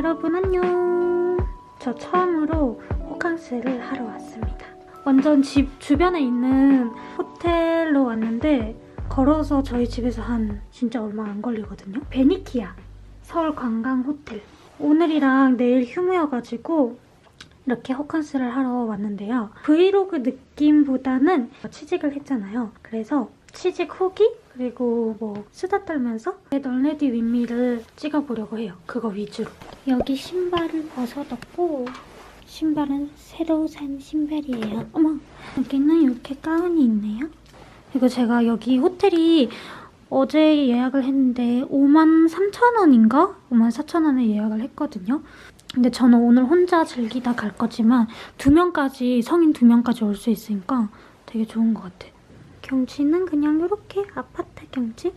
여러분 안녕. 저 처음으로 호캉스를 하러 왔습니다. 완전 집 주변에 있는 호텔로 왔는데 걸어서 저희 집에서 한 진짜 얼마 안 걸리거든요. 베니키아 서울 관광 호텔. 오늘이랑 내일 휴무여가지고 이렇게 호캉스를 하러 왔는데요. 브이로그 느낌보다는 취직을 했잖아요. 그래서 취직 후기 그리고 뭐 수다 떨면서 널레디 윗미를 찍어보려고 해요. 그거 위주로. 여기 신발을 벗어뒀고 신발은 새로 산 신발이에요. 어머 여기는 이렇게 가운이 있네요. 그리고 제가 여기 호텔이 어제 예약을 했는데 5만 3천 원인가? 5만 4천 원에 예약을 했거든요. 근데 저는 오늘 혼자 즐기다 갈 거지만 두 명까지 성인 두 명까지 올 수 있으니까 되게 좋은 것 같아. 경치는 그냥 이렇게 아파트 경치.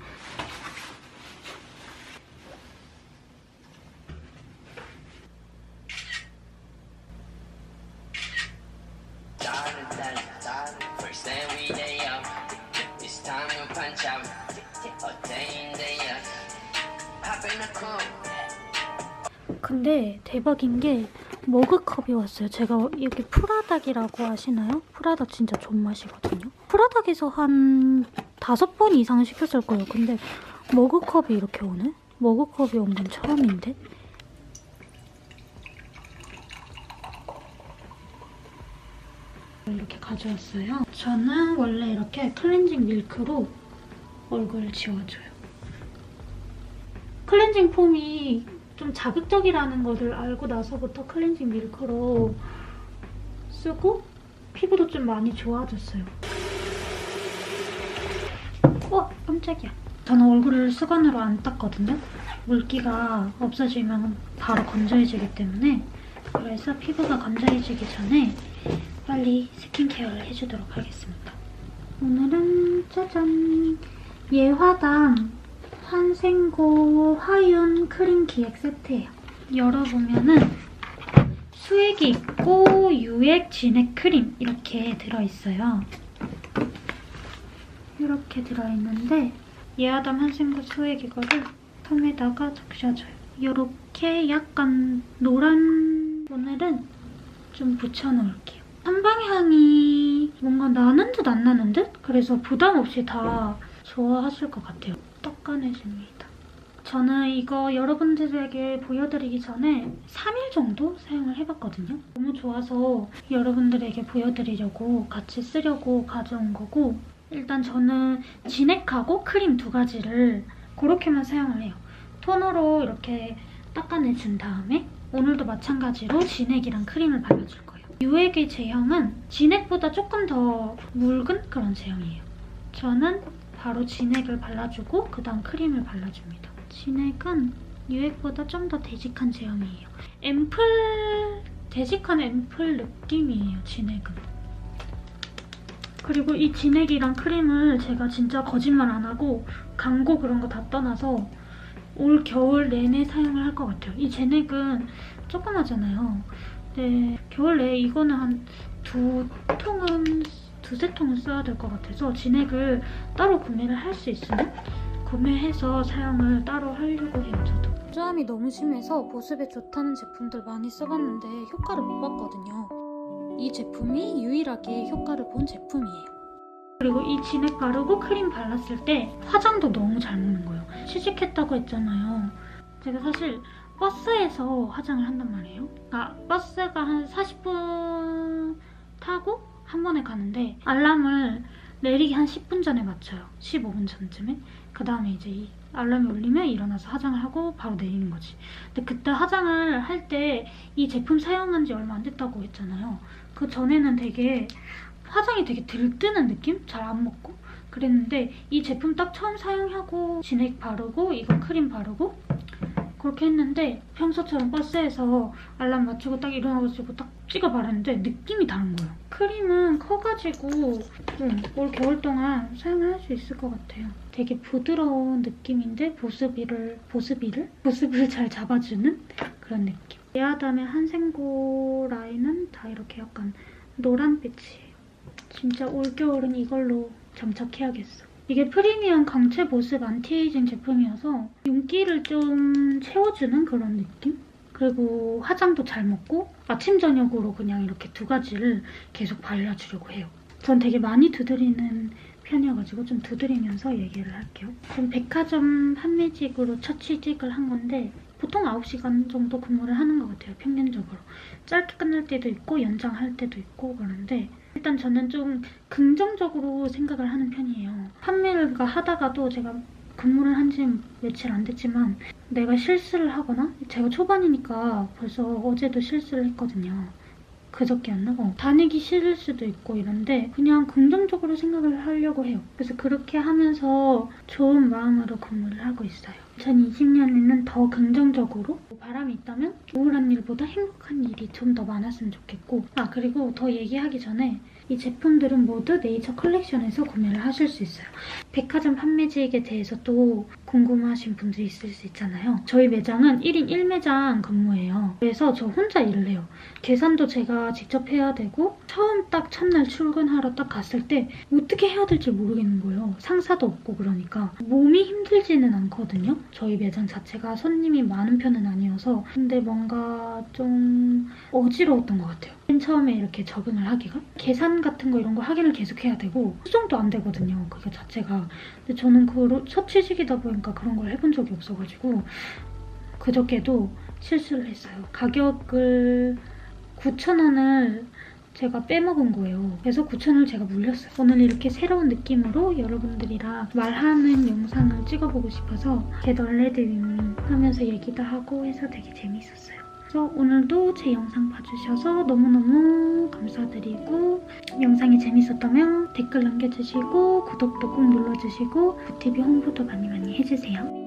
First thing we day up, this time we'll punch out. A day in, day out. Hop in the coupe. 근데 대박인 게 머그컵이 왔어요. 제가 여기 프라닭이라고 아시나요? 프라닭 진짜 존맛이거든요. 프라닭에서 한 다섯 번 이상 시켰을 거예요. 근데 머그컵이 이렇게 오네? 머그컵이 온 건 처음인데? 이렇게 가져왔어요. 저는 원래 이렇게 클렌징 밀크로 얼굴을 지워줘요. 클렌징 폼이 좀 자극적이라는 것을 알고 나서부터 클렌징 밀크로 쓰고 피부도 좀 많이 좋아졌어요. 어? 깜짝이야. 저는 얼굴을 수건으로 안 닦거든요. 물기가 없어지면 바로 건조해지기 때문에 그래서 피부가 건조해지기 전에 빨리 스킨케어를 해주도록 하겠습니다. 오늘은 짜잔 예화당 환생고 화윤 크림 기획 세트예요. 열어보면은 수액이 있고 유액 진액 크림 이렇게 들어있어요. 이렇게 들어있는데 예하담 환생고 수액 이거를 텀에다가 적셔줘요. 이렇게 약간 노란 오늘은 좀 붙여놓을게요. 한방향이 뭔가 나는 듯 안 나는 듯? 그래서 부담 없이 다 좋아하실 것 같아요. 떡간해집니다. 저는 이거 여러분들에게 보여드리기 전에 3일 정도 사용을 해봤거든요. 너무 좋아서 여러분들에게 보여드리려고 같이 쓰려고 가져온 거고 일단 저는 진액하고 크림 두 가지를 그렇게만 사용을 해요. 토너로 이렇게 닦아내준 다음에 오늘도 마찬가지로 진액이랑 크림을 발라줄 거예요. 유액의 제형은 진액보다 조금 더 묽은 그런 제형이에요. 저는 바로 진액을 발라주고 그 다음 크림을 발라줍니다. 진액은 유액보다 좀 더 되직한 제형이에요. 앰플, 되직한 앰플 느낌이에요, 진액은. 그리고 이 진액이랑 크림을 제가 진짜 거짓말 안 하고 광고 그런 거 다 떠나서 올 겨울 내내 사용을 할 것 같아요. 이 진액은 조그마잖아요. 근데 겨울 내에 이거는 한 두 통은 두세 통은 써야 될 것 같아서 진액을 따로 구매를 할 수 있으면 구매해서 사용을 따로 하려고 해요, 저도. 건조함이 너무 심해서 보습에 좋다는 제품들 많이 써봤는데 효과를 못 봤거든요. 이 제품이 유일하게 효과를 본 제품이에요. 그리고 이 진액 바르고 크림 발랐을 때 화장도 너무 잘 먹는 거예요. 취직했다고 했잖아요. 제가 사실 버스에서 화장을 한단 말이에요. 그러니까 버스가 한 40분 타고 한 번에 가는데 알람을 내리기 한 10분 전에 맞춰요. 15분 전쯤에. 그 다음에 이제 이 알람이 울리면 일어나서 화장을 하고 바로 내리는 거지. 근데 그때 화장을 할 때 이 제품 사용한 지 얼마 안 됐다고 했잖아요. 그 전에는 되게 화장이 되게 들뜨는 느낌? 잘 안 먹고? 그랬는데 이 제품 딱 처음 사용하고 진액 바르고 이거 크림 바르고 그렇게 했는데 평소처럼 버스에서 알람 맞추고 딱 일어나가지고 딱 찍어 바르는데 느낌이 다른 거예요. 크림은 커가지고 음, 올 겨울 동안 사용을 할 수 있을 것 같아요. 되게 부드러운 느낌인데 보습이를 보습이를 보습을 잘 잡아주는 그런 느낌. 예하담의 한생고 라인은 다 이렇게 약간 노란빛이에요. 진짜 올겨울은 이걸로 장착해야겠어. 이게 프리미엄 강체 보습 안티에이징 제품이어서 윤기를 좀 채워주는 그런 느낌? 그리고 화장도 잘 먹고 아침 저녁으로 그냥 이렇게 두 가지를 계속 발라주려고 해요. 전 되게 많이 두드리는 편이어가지고 좀 두드리면서 얘기를 할게요. 좀 백화점 판매직으로 첫 취직을 한 건데 보통 9시간 정도 근무를 하는 것 같아요. 평균적으로. 짧게 끝날 때도 있고 연장할 때도 있고 그런데 일단 저는 좀 긍정적으로 생각을 하는 편이에요. 판매를 하다가도 제가 근무를 한 지 며칠 안 됐지만 내가 실수를 하거나 제가 초반이니까 벌써 어제도 실수를 했거든요. 그저께였나? 어, 다니기 싫을 수도 있고 이런데 그냥 긍정적으로 생각을 하려고 해요. 그래서 그렇게 하면서 좋은 마음으로 근무를 하고 있어요. 2020년에는 더 긍정적으로 바람이 있다면 우울한 일보다 행복한 일이 좀 더 많았으면 좋겠고 아 그리고 더 얘기하기 전에 이 제품들은 모두 네이처 컬렉션에서 구매를 하실 수 있어요. 백화점 판매직에 대해서 또 궁금하신 분들이 있을 수 있잖아요. 저희 매장은 1인 1매장 근무예요. 그래서 저 혼자 일을 해요. 계산도 제가 직접 해야 되고 처음 딱 첫날 출근하러 딱 갔을 때 어떻게 해야 될지 모르겠는 거예요. 상사도 없고 그러니까 몸이 힘들지는 않거든요. 저희 매장 자체가 손님이 많은 편은 아니어서 근데 뭔가 좀 어지러웠던 것 같아요. 맨 처음에 이렇게 적응을 하기가 계산 같은 거 이런 거 확인을 계속 해야 되고 수정도 안 되거든요. 그게 자체가. 근데 저는 그 첫 취직이다 보니까 그런 걸 해본 적이 없어가지고 그저께도 실수를 했어요. 가격을 9,000원을 제가 빼먹은 거예요. 그래서 9,000원을 제가 물렸어요. 오늘 이렇게 새로운 느낌으로 여러분들이랑 말하는 영상을 찍어보고 싶어서 me 하면서 얘기도 하고 해서 되게 재밌었어요. 그래서 오늘도 제 영상 봐주셔서 너무너무 감사드리고 영상이 재밌었다면 댓글 남겨주시고 구독도 꼭 눌러주시고 뷰티비 홍보도 많이 많이 해주세요.